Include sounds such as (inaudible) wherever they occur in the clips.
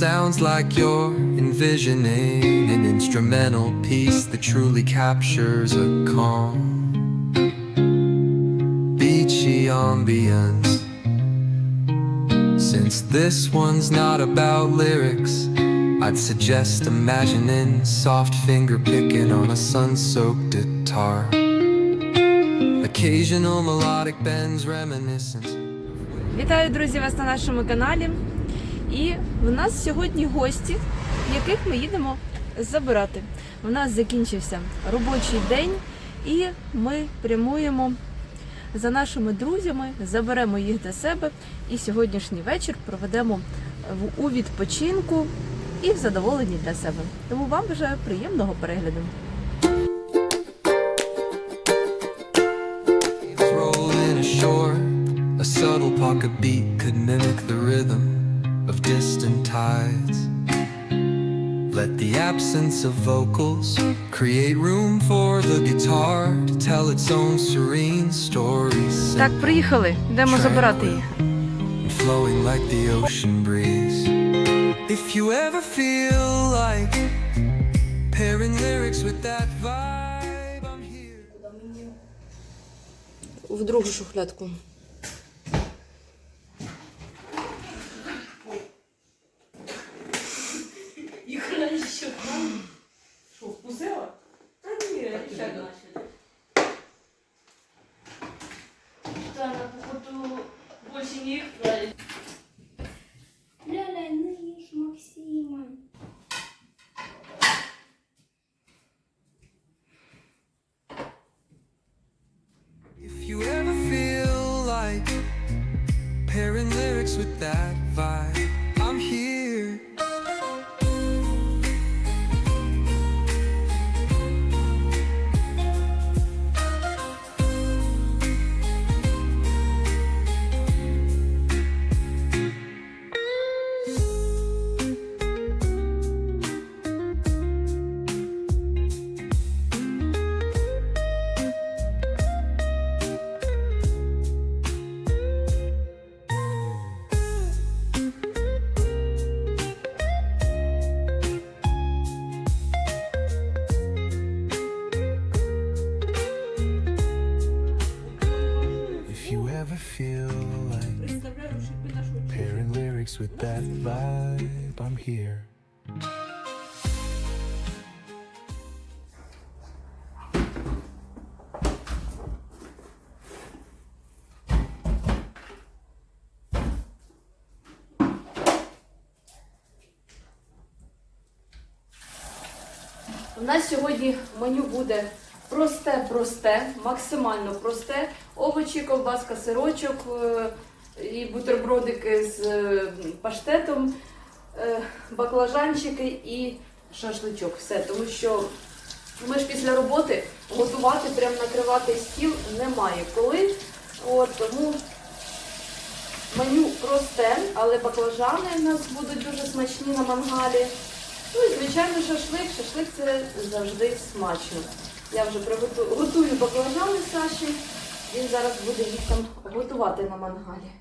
But it sounds like you're envisioning an instrumental piece that truly captures a calm, beachy ambience. Since this one's not about lyrics, I'd suggest imagining soft finger picking on a sun soaked guitar. Occasional melodic bends reminiscent. Вітаю, друзі, вас на нашому каналі. І в нас сьогодні гості, яких ми їдемо забирати. У нас закінчився робочий день, і ми прямуємо за нашими друзями, заберемо їх до себе. І сьогоднішній вечір проведемо в- у відпочинку і в задоволенні для себе. Тому вам бажаю приємного перегляду. A subtle pocket beat could mimic the rhythm distant tides. Let the absence of vocals create room for the guitar to tell its own serene story. Так, приїхали, йдемо забирати їх. flowing like the ocean breeze. If you ever feel like pairing lyrics with that vibe, I'm here. В другу шухлядку. Нас сьогодні меню буде просте-просте, максимально просте. Овочі, ковбаска, сирочок е, і бутербродики з е, паштетом, е, баклажанчики і шашличок. Все, тому що ми ж після роботи готувати, прям накривати стіл немає коли. От, тому меню просте, але баклажани у нас будуть дуже смачні на мангалі. Ну і звичайно шашлик. Шашлик це завжди смачно. Я вже готую баклажани Саші. Він зараз буде їх там готувати на мангалі.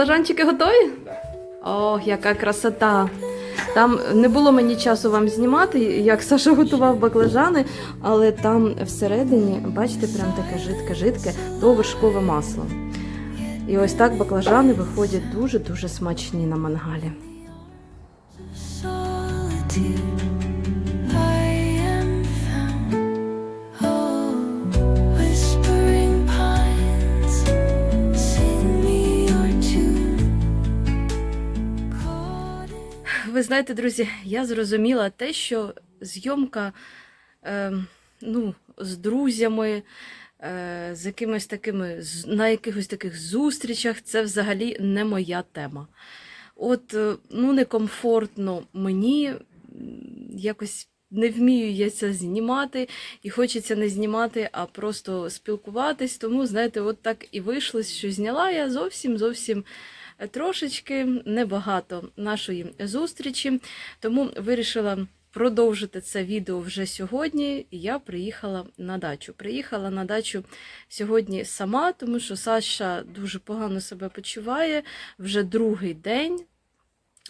Баклажанчики готові? Ох, яка красота! Там не було мені часу вам знімати, як Саша готував баклажани, але там всередині, бачите, прям таке жидке-жидке, то вершкове масло. І ось так баклажани виходять дуже-дуже смачні на мангалі. Ви знаєте, друзі, я зрозуміла те, що зйомка е, ну, з друзями, е, з якимись такими, на якихось таких зустрічах, це взагалі не моя тема. От, е, ну, некомфортно мені, якось не вмію я це знімати, і хочеться не знімати, а просто спілкуватись. Тому, знаєте, от так і вийшло, що зняла я зовсім зовсім трошечки небагато нашої зустрічі. Тому вирішила продовжити це відео вже сьогодні. Я приїхала на дачу. Приїхала на дачу сьогодні сама, тому що Саша дуже погано себе почуває вже другий день.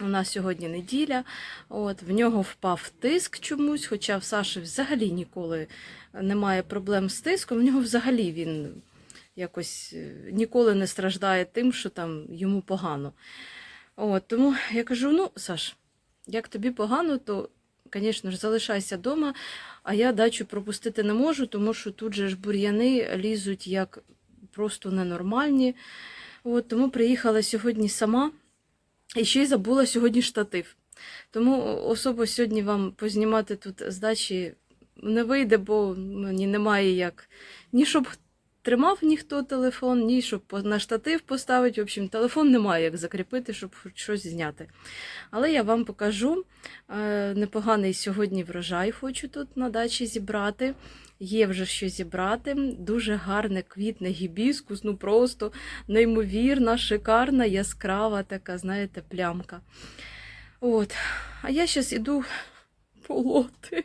У нас сьогодні неділя, от в нього впав тиск чомусь, хоча в Саші взагалі ніколи немає проблем з тиском. В нього взагалі він якось е, ніколи не страждає тим, що там йому погано. От, тому я кажу: ну, Саш, як тобі погано, то, звісно ж, залишайся вдома, а я дачу пропустити не можу, тому що тут же ж бур'яни лізуть як просто ненормальні. От, тому приїхала сьогодні сама і ще й забула сьогодні штатив. Тому особо сьогодні вам познімати тут з дачі не вийде, бо мені немає як ні щоб тримав ніхто телефон, ні щоб на штатив поставити. В общем, телефон немає як закріпити, щоб хоч щось зняти. Але я вам покажу е, непоганий сьогодні врожай хочу тут на дачі зібрати. Є вже що зібрати. Дуже гарне квітне гібіскус, ну просто неймовірна, шикарна, яскрава така, знаєте, плямка. От. А я зараз іду (laughs) полоти.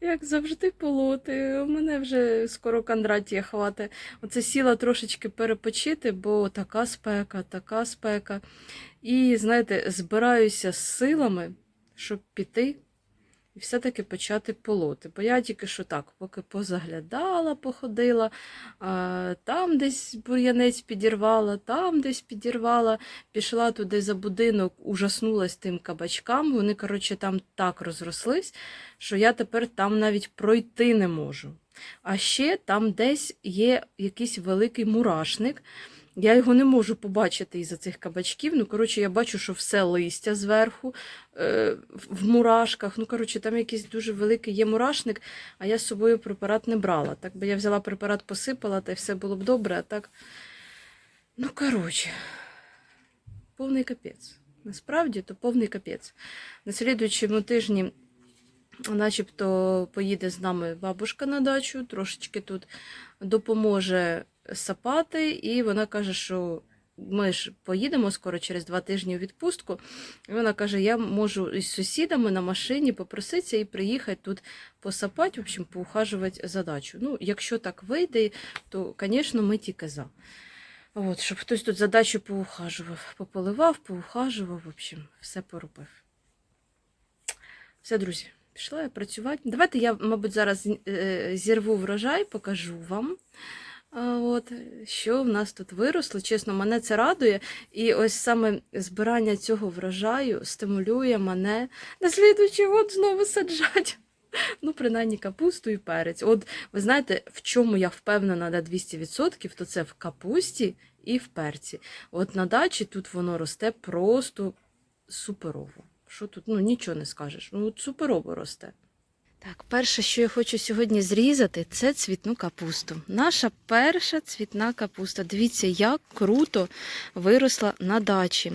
Як завжди полоти. У мене вже скоро Кондратія хватить. Оце сіла трошечки перепочити, бо така спека, така спека. І, знаєте, збираюся з силами, щоб піти і все-таки почати полоти. Бо я тільки що так, поки позаглядала, походила, там десь бур'янець підірвала, там десь підірвала, пішла туди за будинок, ужаснулась тим кабачкам. Вони, коротше, там так розрослись, що я тепер там навіть пройти не можу. А ще там десь є якийсь великий мурашник. Я його не можу побачити із-за цих кабачків. Ну, коротше, я бачу, що все листя зверху е, в- мурашках. Ну, коротше, там якийсь дуже великий є мурашник, а я з собою препарат не брала. Так би я взяла препарат, посипала, та й все було б добре, а так. Ну, коротше, повний капець. Насправді, то повний капець. На слідуючому тижні, начебто, поїде з нами бабушка на дачу, трошечки тут допоможе сапати, і вона каже, що ми ж поїдемо скоро через два тижні у відпустку. І вона каже: я можу із сусідами на машині попроситися і приїхати тут посапати, в общем, поухажувати за дачу. Ну, якщо так вийде, то, звісно, ми тільки за. От, щоб хтось тут за дачу поухажував, пополивав, поухажував, в общем, все поробив. Все, друзі, пішла я працювати. Давайте я, мабуть, зараз е, зірву врожай, покажу вам. От, що в нас тут виросло. Чесно, мене це радує. І ось саме збирання цього врожаю стимулює мене на слідуючий год знову саджати. (laughs) Ну, принаймні, капусту і перець. От ви знаєте, в чому я впевнена на 200%, то це в капусті і в перці. От на дачі тут воно росте просто суперово. Що тут? Ну, нічого не скажеш. Ну, от суперово росте. Так, перше, що я хочу сьогодні зрізати, це цвітну капусту. Наша перша цвітна капуста. Дивіться, як круто виросла на дачі.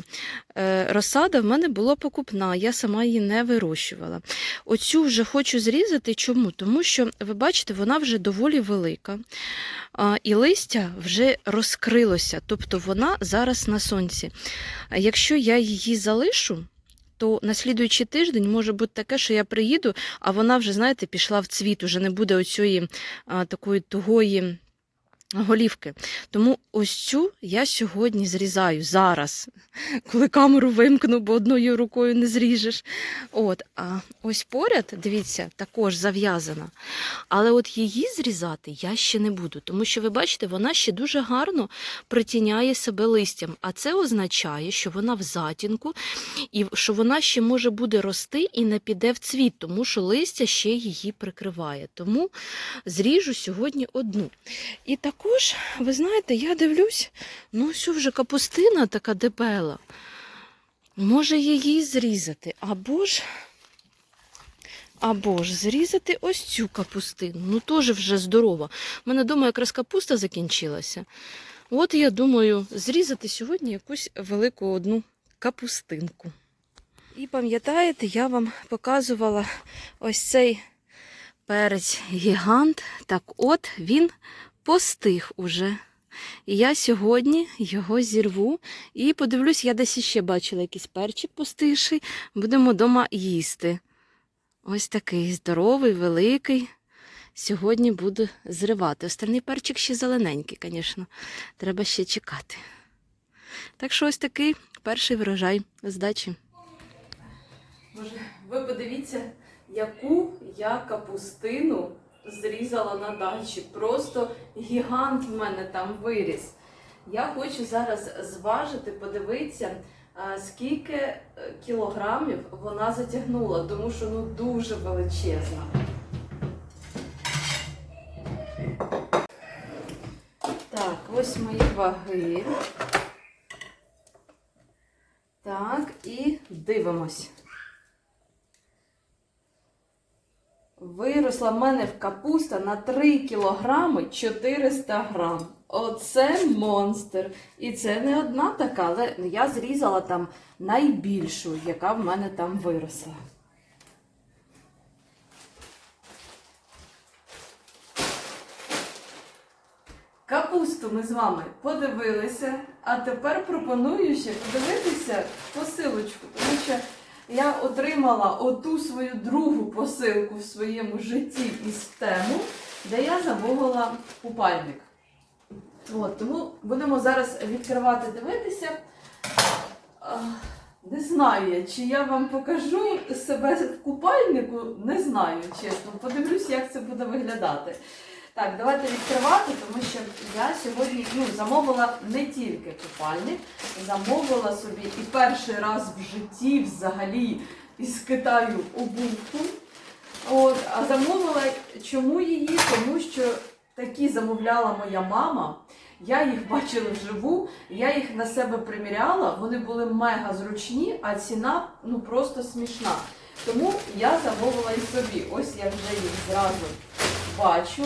Е, розсада в мене була покупна, я сама її не вирощувала. Оцю вже хочу зрізати. Чому? Тому що, ви бачите, вона вже доволі велика. І листя вже розкрилося, тобто вона зараз на сонці. Якщо я її залишу, то на слідуючий тиждень може бути таке, що я приїду, а вона вже, знаєте, пішла в цвіт, уже не буде оцієї такої тугої голівки. Тому ось цю я сьогодні зрізаю зараз, коли камеру вимкну, бо одною рукою не зріжеш. От, а ось поряд, дивіться, також зав'язана. Але от її зрізати я ще не буду, тому що ви бачите, вона ще дуже гарно притіняє себе листям. А це означає, що вона в затінку і що вона ще може буде рости і не піде в цвіт, тому що листя ще її прикриває. Тому зріжу сьогодні одну. І також, ви знаєте, я дивлюсь, ну ось вже капустина така дебела. Може її зрізати, або ж. Або ж зрізати ось цю капустину. Ну, теж вже здорова. У мене вдома якраз капуста закінчилася. От я думаю, зрізати сьогодні якусь велику одну капустинку. І пам'ятаєте, я вам показувала ось цей перець гігант. Так от він постиг уже. І я сьогодні його зірву і подивлюсь, я десь іще бачила якийсь перчик постигший. Будемо вдома їсти. Ось такий здоровий, великий. Сьогодні буду зривати. Остальний перчик ще зелененький, звісно. Треба ще чекати. Так що ось такий перший врожай з дачі. Боже, ви подивіться, яку я капустину зрізала на дачі. Просто гігант в мене там виріс. Я хочу зараз зважити, подивитися, скільки е, кілограмів вона затягнула, тому що ну дуже величезна. Так, ось мої ваги. Так, і дивимось. Виросла в мене в капуста на 3 кілограми 400 грам. Оце монстр. І це не одна така, але я зрізала там найбільшу, яка в мене там виросла. Капусту ми з вами подивилися, а тепер пропоную ще подивитися посилочку, тому що я отримала оту свою другу посилку в своєму житті із тему, де я замовила купальник. От, тому будемо зараз відкривати, дивитися. Не знаю, я, чи я вам покажу себе в купальнику, не знаю, чесно. Подивлюсь, як це буде виглядати. Так, давайте відкривати, тому що я сьогодні ну, замовила не тільки купальник, замовила собі і перший раз в житті взагалі із Китаю обувку. От, а замовила чому її? Тому що такі замовляла моя мама. Я їх бачила вживу, я їх на себе приміряла, вони були мега зручні, а ціна ну просто смішна. Тому я замовила і собі. Ось я вже їх зразу бачу.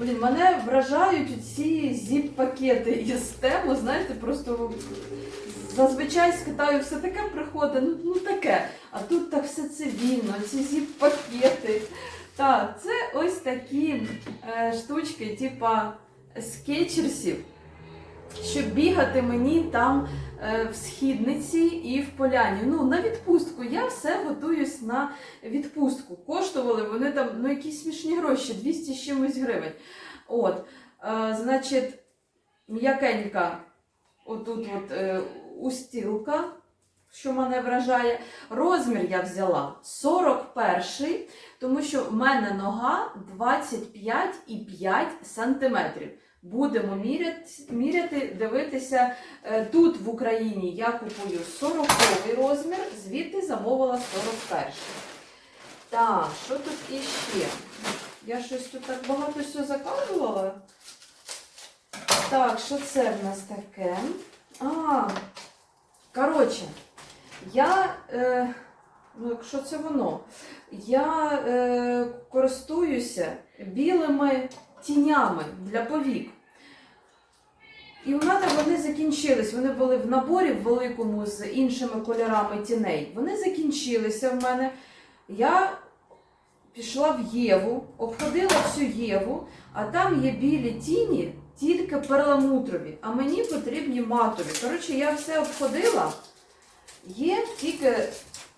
Блін, мене вражають ці зіп-пакети із тему, знаєте, просто зазвичай з Китаю все таке приходить, ну, ну таке. А тут так все цивільно, ці зіп-пакети. Так, це ось такі е, штучки, типа скетчерсів, щоб бігати мені там е, в східниці і в поляні. Ну, на відпустку. Я все готуюсь на відпустку. Коштували вони там ну, якісь смішні гроші, 200 з чимось гривень. От, е, значить, м'якенька отут от, е, устілка, що мене вражає. Розмір я взяла 41, тому що в мене нога 25,5 сантиметрів. Будемо міряти, міряти, дивитися. Е, Тут в Україні я купую 40-й розмір, звідти замовила 41-й. Так, що тут іще? Я щось тут так багато все заказувала. Так, що це в нас таке? А, коротше, я е, Ну, якщо це воно. Я е, користуюся білими тінями для повік. І у мене вони закінчились. Вони були в наборі в великому з іншими кольорами тіней. Вони закінчилися в мене. Я пішла в Єву, обходила всю Єву, а там є білі тіні, тільки перламутрові, а мені потрібні матові. Коротше, я все обходила. Є тільки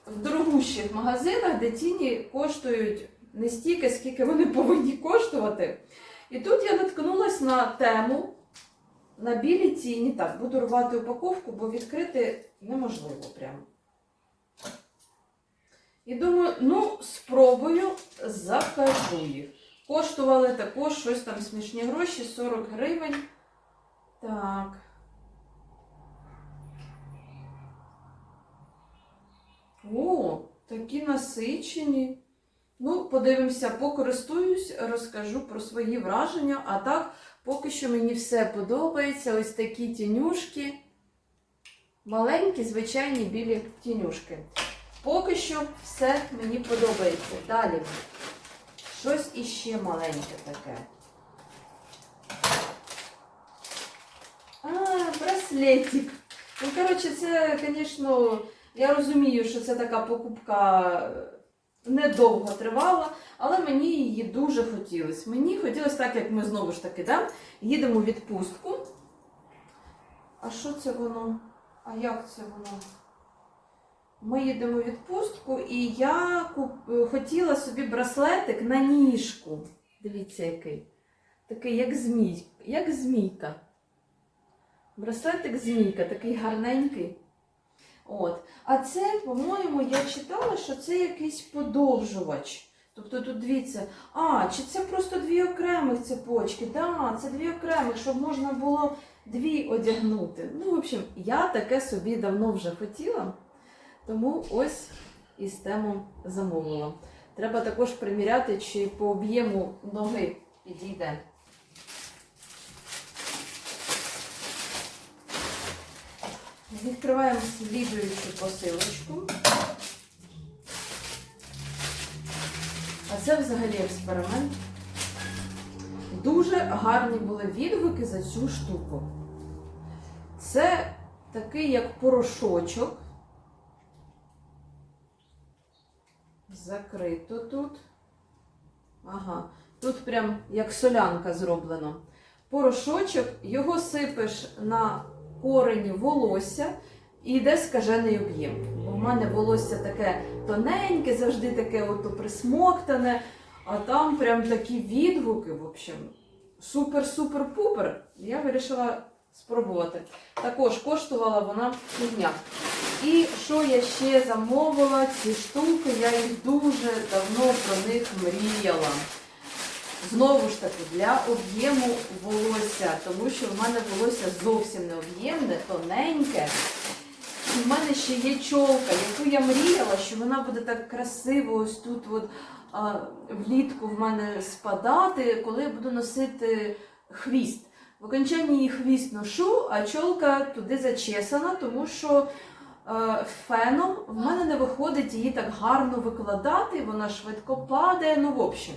в дорогущих магазинах, де тіні коштують не стільки, скільки вони повинні коштувати. І тут я наткнулась на тему на білі тіні. Так, буду рвати упаковку, бо відкрити неможливо прямо. І думаю, ну, спробую, закажу їх. Коштували також щось там смішні гроші, 40 гривень. Так. О, такі насичені. Ну, подивимося, покористуюсь, розкажу про свої враження. А так, поки що мені все подобається. Ось такі тінюшки. Маленькі, звичайні білі тінюшки. Поки що все мені подобається. Далі. Щось іще маленьке таке. А, браслетик. Ну, коротше, це, звісно, я розумію, що це така покупка недовго тривала, але мені її дуже хотілося. Мені хотілося так, як ми знову ж таки да, їдемо у відпустку. А що це воно? А як це воно? Ми їдемо у відпустку, і я куп- хотіла собі браслетик на ніжку. Дивіться, який. Такий, як змій, як змійка. Браслетик змійка, такий гарненький. От. А це, по-моєму, я читала, що це якийсь подовжувач. Тобто тут дивіться, а, чи це просто дві окремих цепочки? Да, це дві окремих, щоб можна було дві одягнути. Ну, в общем, я таке собі давно вже хотіла, тому ось із тему замовила. Треба також приміряти, чи по об'єму ноги підійде. Відкриваємо слідуючу посилочку. А це взагалі експеримент. Дуже гарні були відгуки за цю штуку. Це такий як порошочок. Закрито тут. Ага, тут прям як солянка зроблено. Порошочок, його сипеш на корені волосся і йде скажений об'єм. В мене волосся таке тоненьке, завжди таке ото присмоктане, а там прям такі відгуки, в общем, супер-супер-пупер. Я вирішила спробувати. Також коштувала вона фігня. І що я ще замовила, ці штуки, я їх дуже давно про них мріяла. Знову ж таки, для об'єму волосся, тому що в мене волосся зовсім не об'ємне, тоненьке. І в мене ще є чолка, яку я мріяла, що вона буде так красиво ось тут от, а, влітку в мене спадати, коли я буду носити хвіст. В окончанні її хвіст ношу, а чолка туди зачесана, тому що е, феном в мене не виходить її так гарно викладати, вона швидко падає. Ну, в общем.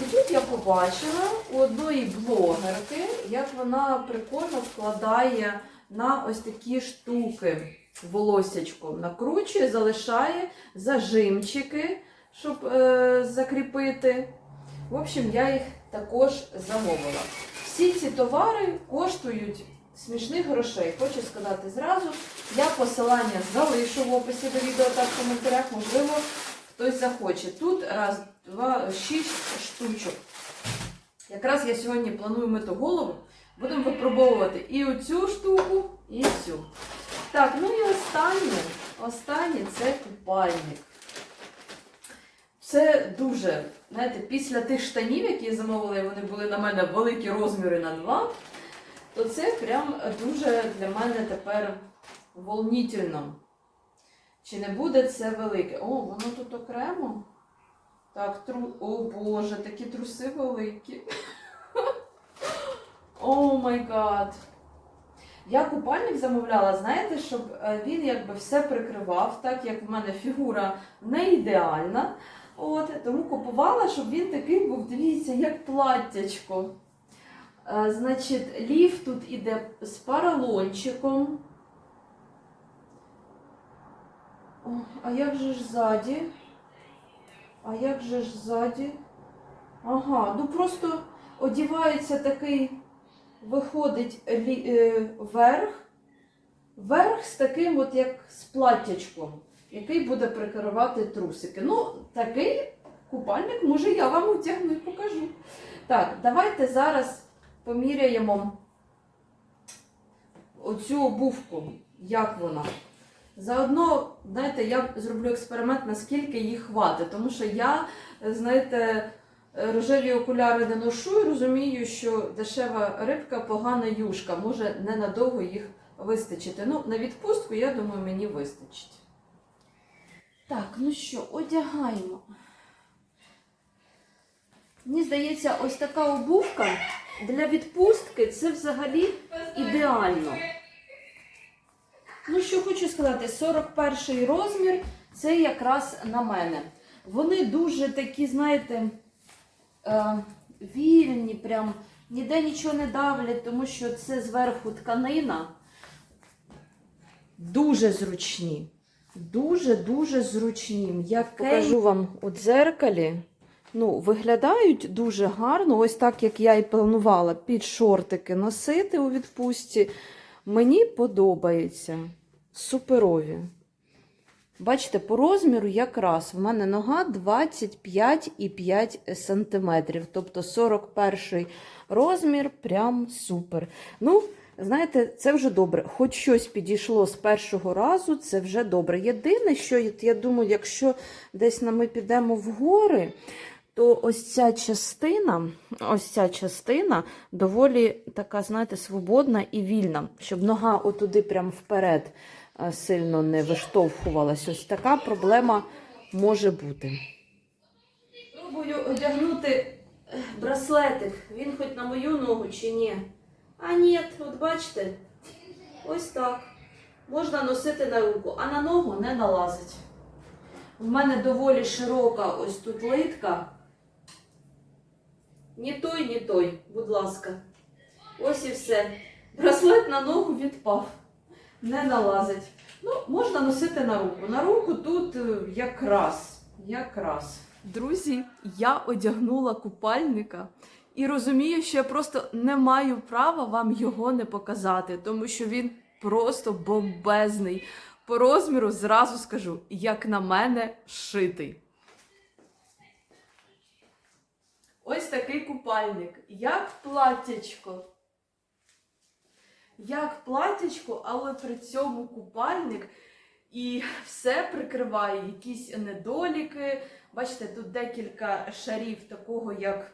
І тут я побачила у одної блогерки, як вона прикольно вкладає на ось такі штуки волосячком. Накручує, залишає зажимчики, щоб е, закріпити. В общем, я їх також замовила. Всі ці товари коштують смішних грошей. Хочу сказати зразу. Я посилання залишу в описі до відео та в коментарях, можливо, хтось захоче. Тут раз, два, шість штучок. Якраз я сьогодні планую мити голову. Будемо випробовувати і оцю штуку, і цю. Так, ну і останнє. Останнє це купальник. Це дуже, знаєте, після тих штанів, які я замовила, і вони були на мене великі розміри на два, то це прям дуже для мене тепер волнительно. Чи не буде це велике? О, воно тут окремо. Так, тру... О Боже, такі труси великі. (laughs) О май гад. Я купальник замовляла, знаєте, щоб е, він якби все прикривав, так як в мене фігура не ідеальна. От, тому купувала, щоб він такий був, дивіться, як платтячко. Е, Значить, ліф тут іде з паралончиком. А як же ж ззаді? А як же ж ззаді? Ага, ну просто одівається такий, виходить е, верх, верх з таким, от як з платтячком, який буде прикривати трусики. Ну, такий купальник, може, я вам утягну і покажу. Так, давайте зараз поміряємо оцю обувку, як вона. Заодно, знаєте, я зроблю експеримент, наскільки їх хватить, тому що я, знаєте, рожеві окуляри не ношу і розумію, що дешева рибка погана юшка, може ненадовго їх вистачити. Ну, на відпустку, я думаю, мені вистачить. Так, ну що, одягаємо. Мені здається, ось така обувка для відпустки це взагалі ідеально. Ну, що хочу сказати, 41 розмір це якраз на мене. Вони дуже такі, знаєте, е, вільні, прям ніде нічого не давлять, тому що це зверху тканина. Дуже зручні. Дуже-дуже зручні. М'якенькі. Покажу вам у дзеркалі. Ну, виглядають дуже гарно, ось так, як я і планувала, під шортики носити у відпустці. Мені подобається. Суперові. Бачите, по розміру якраз в мене нога 25,5 см. Тобто 41 розмір, прям супер. Ну, знаєте, це вже добре. Хоч щось підійшло з першого разу, це вже добре. Єдине, що я думаю, якщо десь ми підемо в гори, то ось ця частина, ось ця частина доволі така, знаєте, свободна і вільна, щоб нога отуди прям вперед сильно не виштовхувалась. Ось така проблема може бути. Пробую одягнути е, браслетик. Він хоч на мою ногу чи ні? А ні, от бачите, ось так. Можна носити на руку, а на ногу не налазить. В мене доволі широка ось тут литка. Ні той, ні той, будь ласка. Ось і все. Браслет на ногу відпав. Не налазить. Ну, можна носити на руку. На руку тут е, якраз. Якраз. Друзі, я одягнула купальника і розумію, що я просто не маю права вам його не показати, тому що він просто бомбезний. По розміру зразу скажу, як на мене, шитий. Ось такий купальник, як платтячко. Як платтячко, але при цьому купальник і все прикриває якісь недоліки. Бачите, тут декілька шарів такого, як,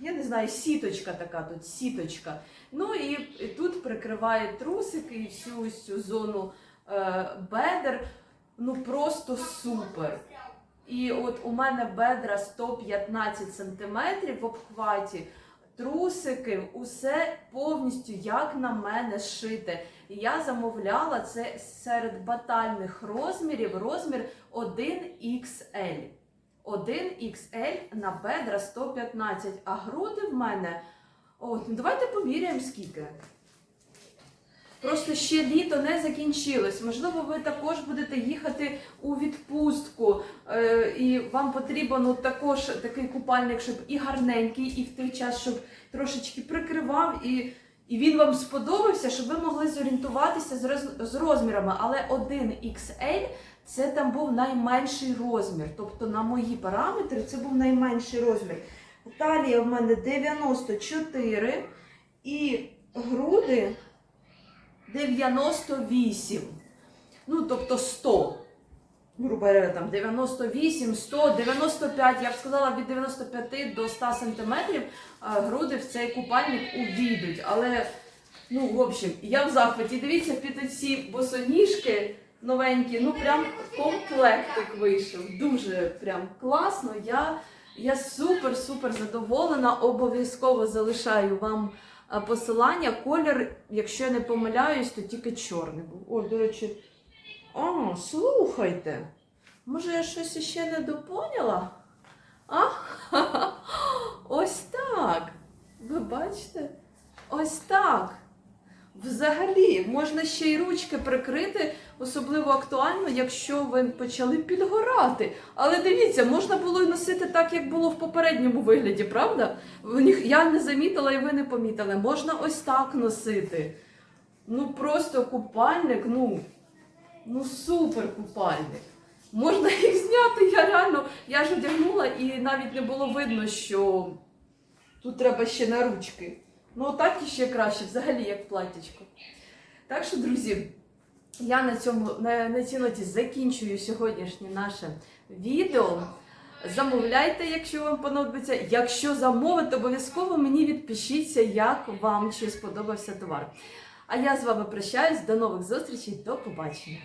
я не знаю, сіточка така тут, сіточка. Ну і тут прикриває трусики і всю ось цю зону е, бедер. Ну просто супер. І от у мене бедра 115 см в обхваті, трусики, усе повністю як на мене шите. І я замовляла це серед батальних розмірів, розмір 1XL. 1XL на бедра 115, а груди в мене. О, ну давайте поміряємо скільки. Просто ще літо не закінчилось. Можливо, ви також будете їхати у відпустку, е, і вам потрібен також такий купальник, щоб і гарненький, і в той час, щоб трошечки прикривав, і, і він вам сподобався, щоб ви могли зорієнтуватися з, роз, з розмірами. Але 1XL це там був найменший розмір. Тобто, на мої параметри, це був найменший розмір. Талія в мене 94 і груди. 98. Ну, тобто 100. Грубо говоря, там 98, 100, 95, я б сказала, від 95 до 100 сантиметрів груди в цей купальник увійдуть. Але, ну, в общем, я в захваті. Дивіться, під ці босоніжки новенькі, ну прям комплектик вийшов. Дуже прям класно. Я, я супер-супер задоволена. Обов'язково залишаю вам посилання. Колір, якщо я не помиляюсь, то тільки чорний був. О, до речі, а, слухайте. Може, я щось іще не допоняла? А? (laughs) Ось так. Ви бачите? Ось так. Взагалі, можна ще й ручки прикрити, особливо актуально, якщо ви почали підгорати. Але дивіться, можна було й носити так, як було в попередньому вигляді, правда? Я не замітила і ви не помітили. Можна ось так носити. Ну просто купальник, ну, ну супер купальник. Можна (laughs) їх зняти, я реально, я ж одягнула і навіть не було видно, що тут треба ще на ручки. Ну, так ще краще, взагалі, як платтячко. Так що, друзі, я на цьому на, на цій ноті закінчую сьогоднішнє наше відео. Замовляйте, якщо вам подобається. Якщо замовите, обов'язково мені відпишіться, як вам чи сподобався товар. А я з вами прощаюсь. До нових зустрічей, до побачення.